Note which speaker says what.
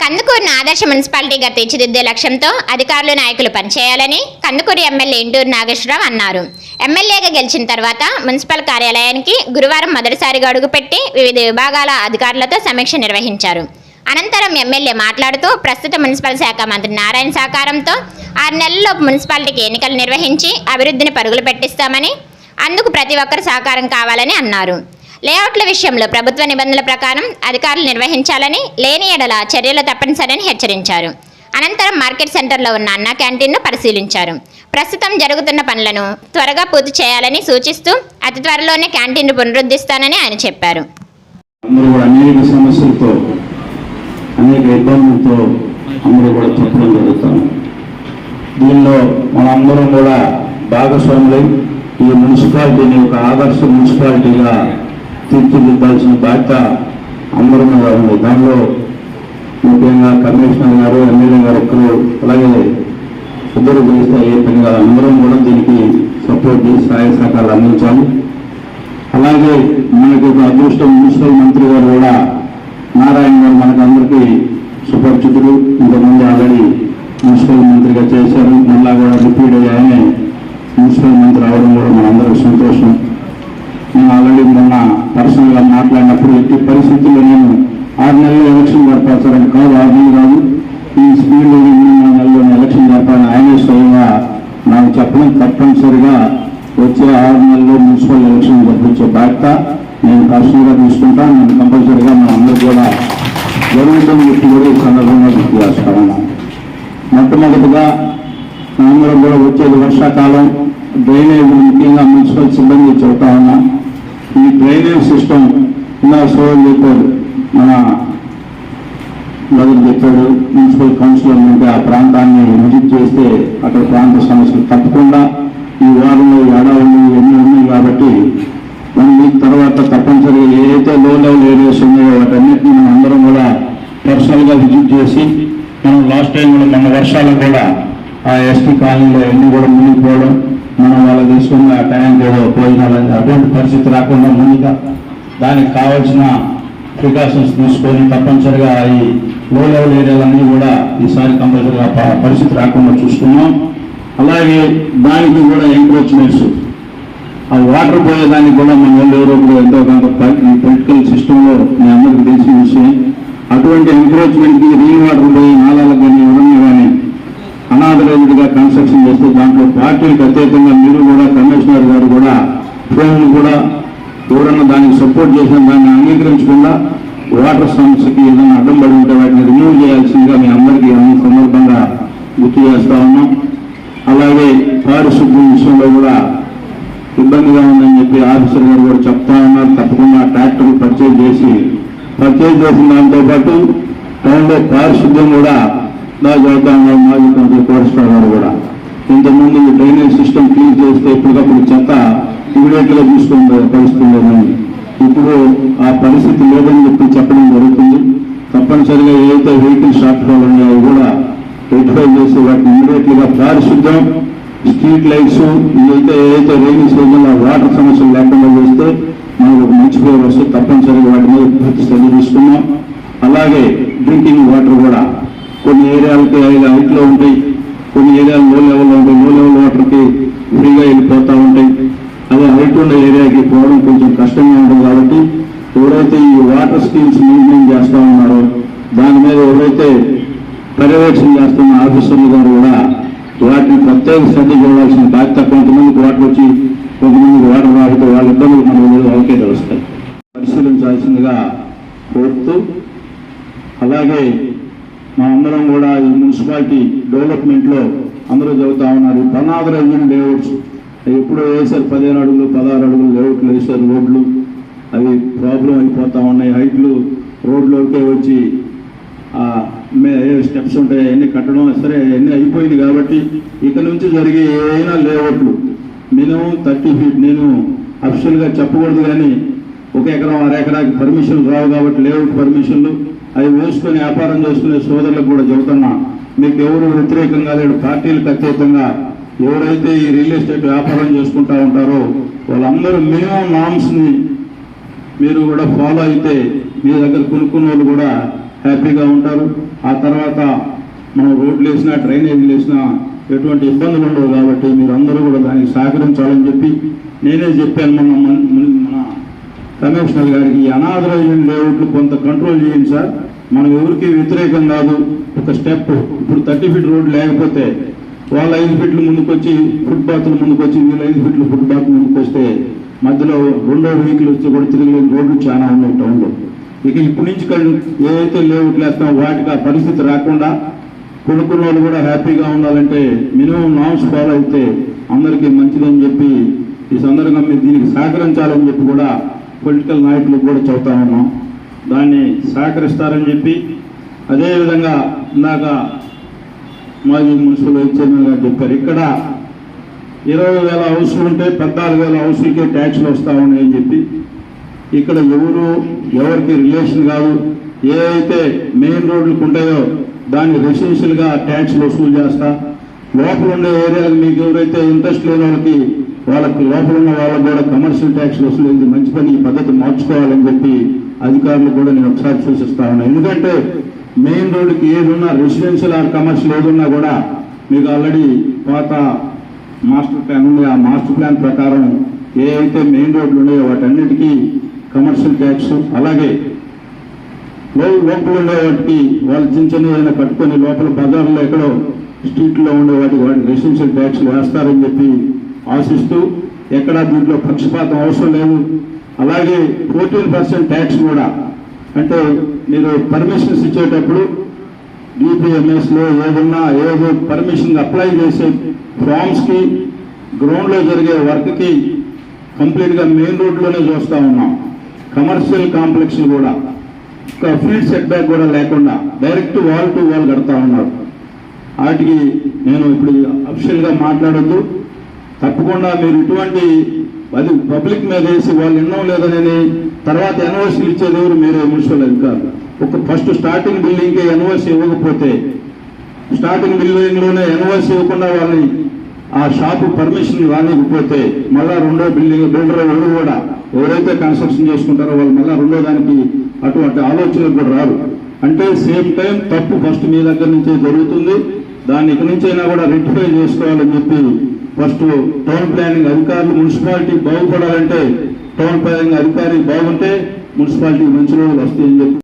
Speaker 1: కందుకూరును ఆదర్శ మున్సిపాలిటీగా తీర్చిదిద్దే లక్ష్యంతో అధికారులు నాయకులు పనిచేయాలని కందుకూరు ఎమ్మెల్యే ఇంటూరు నాగేశ్వరరావు అన్నారు. ఎమ్మెల్యేగా గెలిచిన తర్వాత మున్సిపల్ కార్యాలయానికి గురువారం మొదటిసారిగా అడుగుపెట్టి వివిధ విభాగాల అధికారులతో సమీక్ష నిర్వహించారు. అనంతరం ఎమ్మెల్యే మాట్లాడుతూ ప్రస్తుత మున్సిపల్ శాఖ మంత్రి నారాయణ సహకారంతో ఆరు నెలల్లో మున్సిపాలిటీకి ఎన్నికలు నిర్వహించి అభివృద్ధిని పరుగులు పెట్టిస్తామని అందుకు ప్రతి ఒక్కరు సహకారం కావాలని అన్నారు. లేఅవుట్ల విషయంలో ప్రభుత్వ నిబంధనల ప్రకారం అధికారులు నిర్వహించాలని లేని ఎడల చర్యలు తప్పనిసరని హెచ్చరించారు. అనంతరం మార్కెట్ సెంటర్లో ఉన్న అన్న క్యాంటీన్ను పరిశీలించారు. ప్రస్తుతం జరుగుతున్న పనులను త్వరగా పూర్తి చేయాలని సూచిస్తూ అతి త్వరలోనే క్యాంటీన్ను పునరుద్ధరిస్తానని ఆయన చెప్పారు.
Speaker 2: అందరూ కూడా అనేక సమస్యలతో అనేక ఇబ్బందులతో అందరూ కూడా చెప్పడం జరుగుతాం దీనిలో మనందరం కూడా భాగస్వాములై ఈ మున్సిపాలిటీని ఒక ఆదర్శ మున్సిపాలిటీగా తీర్చిదిద్దాల్సిన బాధ్యత అందరం మీద ఉంది దానిలో ముఖ్యంగా కమిషనర్ గారు ఎమ్మెల్యే గారు ఒక్కరు అలాగే ఇద్దరు చేస్తే ఏ పని కాదు అందరం కూడా దీనికి సపోర్ట్ చేసి సహాయ సహకారాలు అందించాలి. అలాగే మనకి అదృష్టం మున్సిపల్ మంత్రి గారు కూడా నారాయణ గారు మనకందరికీ సుపరిచితుడు ఇంతకుముందు ఆల్రెడీ మున్సిపల్ మంత్రిగా చేశారు. మళ్ళా కూడా రిపీట్ అయ్యాయని మున్సిపల్ మంత్రి అవడం కూడా మనందరికీ సంతోషం. పర్సనల్గా మాట్లాడినప్పుడు ఎట్టి పరిస్థితుల్లో నేను ఆరు నెలలు ఎలక్షన్ జరపాల్సారని కాదు ఆరు నెలలు కాదు. ఈ స్పీడ్లో ఎనిమిది నెలల్లో ఎలక్షన్ జరపాలని ఆయనే స్వయంగా నాకు చెప్పడం తప్పనిసరిగా వచ్చే ఆరు నెలల్లో మున్సిపల్ ఎలక్షన్ జరిపించే బాధ్యత నేను పర్సనల్గా తీసుకుంటాను నేను కంపల్సరిగా మన అందరూ కూడా జరుగుతున్న వ్యక్తి కూడా ఈ సందర్భంగా గుర్తు చేస్తా మొట్టమొదటిగా మనందరం కూడా వచ్చేది వర్షాకాలం డ్రైనేజ్ ముఖ్యంగా మున్సిపల్ సిబ్బంది చెబుతా ఉన్నా. ఈ డ్రైనేజ్ సిస్టమ్ ఇలా సోదరు చెప్పాడు మన మొదలు చెప్పాడు మున్సిపల్ కౌన్సిలర్ ఉంటే ఆ ప్రాంతాన్ని విజిట్ చేస్తే అక్కడ ప్రాంత సమస్యలు తప్పకుండా ఈ వారంలో ఏడాది ఎన్ని ఉన్నాయి కాబట్టి వన్ వీక్ తర్వాత తప్పనిసరిగా ఏదైతే లో లెవెల్ ఏరియాస్ ఉన్నాయో వాటన్నిటిని మనం అందరం కూడా పర్సనల్గా విజిట్ చేసి మనం లాస్ట్ టైం కూడా మన వర్షాలు కూడా ఆ ఎస్టీ కాలనీలో ఎన్ని కూడా మునిగిపోవడం మనం వాళ్ళ తీసుకున్న ఆ టైంకి ఏదో పోయినాలని అటువంటి పరిస్థితి రాకుండా ముందుగా దానికి కావాల్సిన ప్రికాషన్స్ తీసుకొని తప్పనిసరిగా ఈ లో లెవెల్ ఏరియాలన్నీ కూడా ఈసారి కంపల్సరిగా పరిస్థితి రాకుండా చూసుకున్నాం అలాగే దానికి కూడా ఎంక్రోచ్మెంట్స్ ఆ వాటర్ పోయేదానికి కూడా మన వాళ్ళు ఎవరో ఎంతో కొంత పొలిటికల్ సిస్టంలో మీ అందరికీ తెలిసిన విషయం. అటువంటి ఎంక్రోచ్మెంట్కి రీన్ వాటర్ పోయి నాలాలకు కానీ ఎవరన్నా కానీ అనాథరైజ్డ్గా కన్స్ట్రక్షన్ చేస్తే దాంట్లో పార్టీలకు అత్యధికంగా మీరు కూడా కమిషనర్ గారు కూడా ఫోన్లు కూడా ఎవరన్నా దానికి సపోర్ట్ చేసిన దాన్ని అంగీకరించకుండా వాటర్ సమస్యకి ఏదైనా అడ్డం పడి ఉంటే వాటిని రిమూవ్ చేయాల్సిందిగా మీ అందరికీ అన్ని సందర్భంగా గుర్తు చేస్తా ఉన్నాం. అలాగే పారిశుద్ధ్యం విషయంలో కూడా ఇబ్బందిగా ఉందని చెప్పి ఆఫీసర్ గారు కూడా చెప్తా ఉన్నారు. తప్పకుండా ట్రాక్టర్లు పర్చేజ్ చేసి పర్చేజ్ చేసిన దాంతోపాటు టౌన్లో పారిశుద్ధ్యం కూడా బాగా చదువుతా మాజీ మంత్రి కోటేశ్వర గారు కూడా. ఇంతకుముందు ఈ డ్రైనేజ్ సిస్టమ్ క్లీన్ చేస్తే ఇప్పటికప్పుడు చెత్త ఇమీడియట్గా తీసుకునే పరిస్థితి లేదని ఇప్పుడు ఆ పరిస్థితి లేదని చెప్పి చెప్పడం జరుగుతుంది. తప్పనిసరిగా ఏదైతే వెహికల్ షాప్ ఉన్నాయో కూడా రెటిఫై చేసి వాటిని ఇమీడియట్గా పారిశుద్ధ్యం స్ట్రీట్ లైట్స్ ఇవైతే ఏదైతే రైనింగ్ సీజన్ వాటర్ సమస్యలు లేకుండా చేస్తే మనకు మంచి పేరు వస్తే తప్పనిసరిగా వాటి మీద పూర్తి చర్య తీసుకున్నాం అలాగే డ్రింకింగ్ వాటర్ కూడా కొన్ని ఏరియాలకి ఐదు హైట్లో ఉంటాయి. కొన్ని ఏరియాలు లో లెవెల్లో ఉంటాయి లో లెవెల్ వాటర్కి ఫ్రీగా వెళ్ళిపోతూ ఉంటాయి. అదే హైట్ ఉన్న ఏరియాకి పోవడం కొంచెం కష్టంగా ఉంటుంది కాబట్టి ఎవరైతే ఈ వాటర్ స్కీమ్స్ మెయింటైన్ చేస్తూ ఉన్నారో దాని మీద ఎవరైతే పర్యవేక్షణ చేస్తున్న ఆఫీసర్లు గారు కూడా వాటిని ప్రత్యేక శ్రద్ధ చూడాల్సిన బాధ్యత కొంతమందికి వాటర్ వచ్చి కొంతమందికి వాటర్ రాకపోతే వాళ్ళ ఇబ్బందులు మన వాళ్ళకే తెలుస్తాయి. పరిశీలించాల్సిందిగా కోరుతూ అలాగే మున్సిపాలిటీ డెవలప్మెంట్లో అందరూ చదువుతా ఉన్నారు. పనాథరైజన్ లేఅవుట్స్. ఎప్పుడో వేసారు పదిహేను అడుగులు పదహారు అడుగులు లేఅవుట్లు వేసారు రోడ్లు. అవి ప్రాబ్లం అయిపోతా ఉన్నాయి. హైట్లు రోడ్లోకే వచ్చి ఏ స్టెప్స్ ఉంటాయి అన్ని కట్టడం సరే అన్ని అయిపోయింది కాబట్టి ఇక నుంచి జరిగే ఏమైనా లేఅవుట్లు. Minimum thirty feet. నేను అఫిషియల్గా చెప్పకూడదు కానీ ఒక ఎకరం అర ఎకరాకి పర్మిషన్ రావు కాబట్టి లేఅవుట్ పర్మిషన్లు. అవి వేసుకొని వ్యాపారం చేసుకునే సోదరులకు కూడా చెబుతున్నా. మీకు ఎవరు వ్యతిరేకంగా లేడు పార్టీలకు అత్యధికంగా ఎవరైతే ఈ రియల్ ఎస్టేట్ వ్యాపారం చేసుకుంటా ఉంటారో వాళ్ళందరూ మినిమం నామ్స్ని మీరు కూడా ఫాలో అయితే మీ దగ్గర కొనుక్కున్న వాళ్ళు కూడా హ్యాపీగా ఉంటారు. ఆ తర్వాత మనం రోడ్లు వేసినా డ్రైనేజీలు వేసినా ఎటువంటి ఇబ్బందులు ఉండవు కాబట్టి మీరు అందరూ కూడా దానికి సహకరించాలని చెప్పి నేనే చెప్పాను మొన్న మన- మన- కమిషనర్ గారికి ఈ లేఅవుట్లు కొంత కంట్రోల్ చేయండి సార్. మనం ఎవరికి వ్యతిరేకం కాదు. ఒక స్టెప్. ఇప్పుడు థర్టీ ఫీట్ రోడ్ లేకపోతే వాళ్ళ ఐదు ఫీట్లు ముందుకొచ్చి ఫుట్పాత్లు ముందుకొచ్చి వీళ్ళ ఐదు ఫీట్లు ఫుట్పాత్ ముందుకొస్తే మధ్యలో రెండో వెహికల్ వచ్చి కూడా తిరగలేని రోడ్లు చాలా ఉన్నాయి టౌన్లో. ఇక ఇప్పటి నుంచి కళ్ళు ఏదైతే లేఅవుట్లు వేస్తామో వాటికి ఆ పరిస్థితి రాకుండా కొనుక్కున్న వాళ్ళు కూడా హ్యాపీగా ఉండాలంటే మినిమం నామ్స్ ఫాలో అయితే అందరికీ మంచిదని చెప్పి ఈ సందర్భంగా మీరు దీనికి సహకరించాలని చెప్పి కూడా పొలిటికల్ నాయకులకు కూడా చెబుతా ఉన్నాం. దాన్ని సహకరిస్తారని చెప్పి అదేవిధంగా ఇందాక మాజీ మున్సిపల్ వైస్ చైర్మన్ గారు చెప్పారు. ఇక్కడ ఇరవై వేల హౌసులు ఉంటే పద్నాలుగు వేల హౌసులకే ట్యాక్స్లు వస్తూ ఉన్నాయని చెప్పి ఇక్కడ ఎవరు ఎవరికి రిలేషన్ కాదు ఏదైతే మెయిన్ రోడ్లకు ఉంటాయో దాన్ని రెసిడెన్షియల్గా ట్యాక్స్లు వసూలు చేస్తా. లోపల ఉండే ఏరియాలకు మీకు ఎవరైతే ఇంట్రెస్ట్ లేని వాళ్ళకి వాళ్ళకి లోపల ఉన్న వాళ్ళకి కూడా కమర్షియల్ ట్యాక్స్ వసూలు మంచి పని ఈ పద్ధతి మార్చుకోవాలని చెప్పి అధికారులు కూడా నేను ఒకసారి సూచిస్తా ఉన్నా. ఎందుకంటే మెయిన్ రోడ్డుకి ఏదున్నా రెసిడెన్షియల్ ఆర్ కమర్షియల్ ఏదున్నా కూడా మీకు ఆల్రెడీ పాత మాస్టర్ ప్లాన్ ఉంది. ఆ మాస్టర్ ప్లాన్ ప్రకారం ఏ అయితే మెయిన్ రోడ్లు ఉన్నాయో వాటన్నిటికీ కమర్షియల్ ట్యాక్స్ అలాగే లోపల ఉండే వాటికి వాళ్ళు చిన్న చిన్న ఏదైనా కట్టుకొని లోపల బజార్లో ఎక్కడో స్ట్రీట్లో ఉండే వాటికి వాటికి రెసిడెన్షియల్ ట్యాక్స్ వేస్తారని చెప్పి ఆశిస్తూ ఎక్కడా దీంట్లో పక్షపాతం అవసరం లేదు. అలాగే ఫోర్టీన్ పర్సెంట్ ట్యాక్స్ కూడా. అంటే మీరు పర్మిషన్స్ ఇచ్చేటప్పుడు డిపిఎంఎస్లో ఏదన్నా ఏదో పర్మిషన్ అప్లై చేసే ఫామ్స్కి గ్రౌండ్లో జరిగే వర్క్కి కంప్లీట్గా మెయిన్ రోడ్లోనే చూస్తూ ఉన్నాం. కమర్షియల్ కాంప్లెక్స్ కూడా. ఒక ఫీల్డ్ సెట్ బ్యాక్ కూడా లేకుండా డైరెక్ట్ వాల్ టు వాల్ కడతా ఉన్నారు. వాటికి నేను ఇప్పుడు అఫిషియల్గా మాట్లాడద్దు మాట్లాడొద్దు. తప్పకుండా మీరు ఇటువంటి అది పబ్లిక్ మీద వేసి వాళ్ళు ఎన్నో లేదని తర్వాత ఎన్ఓసీలు ఇచ్చేది ఎవరు? మీరే మున్సిపల్ అధికారులు. ఒక ఫస్ట్ స్టార్టింగ్ బిల్డింగ్కి ఎన్ఓసీ ఇవ్వకపోతే స్టార్టింగ్ బిల్డింగ్లోనే ఎన్ఓసీ ఇవ్వకుండా వాళ్ళని ఆ షాపు పర్మిషన్ రానికపోతే మళ్ళా రెండో బిల్డింగ్ బిల్డర్ ఎవరు కూడా ఎవరైతే కన్స్ట్రక్షన్ చేసుకుంటారో వాళ్ళు మళ్ళా రెండో దానికి అటువంటి ఆలోచనలు కూడా రారు అంటే సేమ్ టైం తప్పు ఫస్ట్ మీ దగ్గర నుంచే జరుగుతుంది. దాన్ని ఇక నుంచైనా కూడా రెక్టిఫై చేసుకోవాలని చెప్పి ఫస్ట్ టౌన్ ప్లానింగ్ అధికారులు మున్సిపాలిటీ బాగుపడాలంటే టౌన్ ప్లానింగ్ అధికారి బాగుంటే మున్సిపాలిటీ మంచి రోజులు వస్తాయని చెప్పి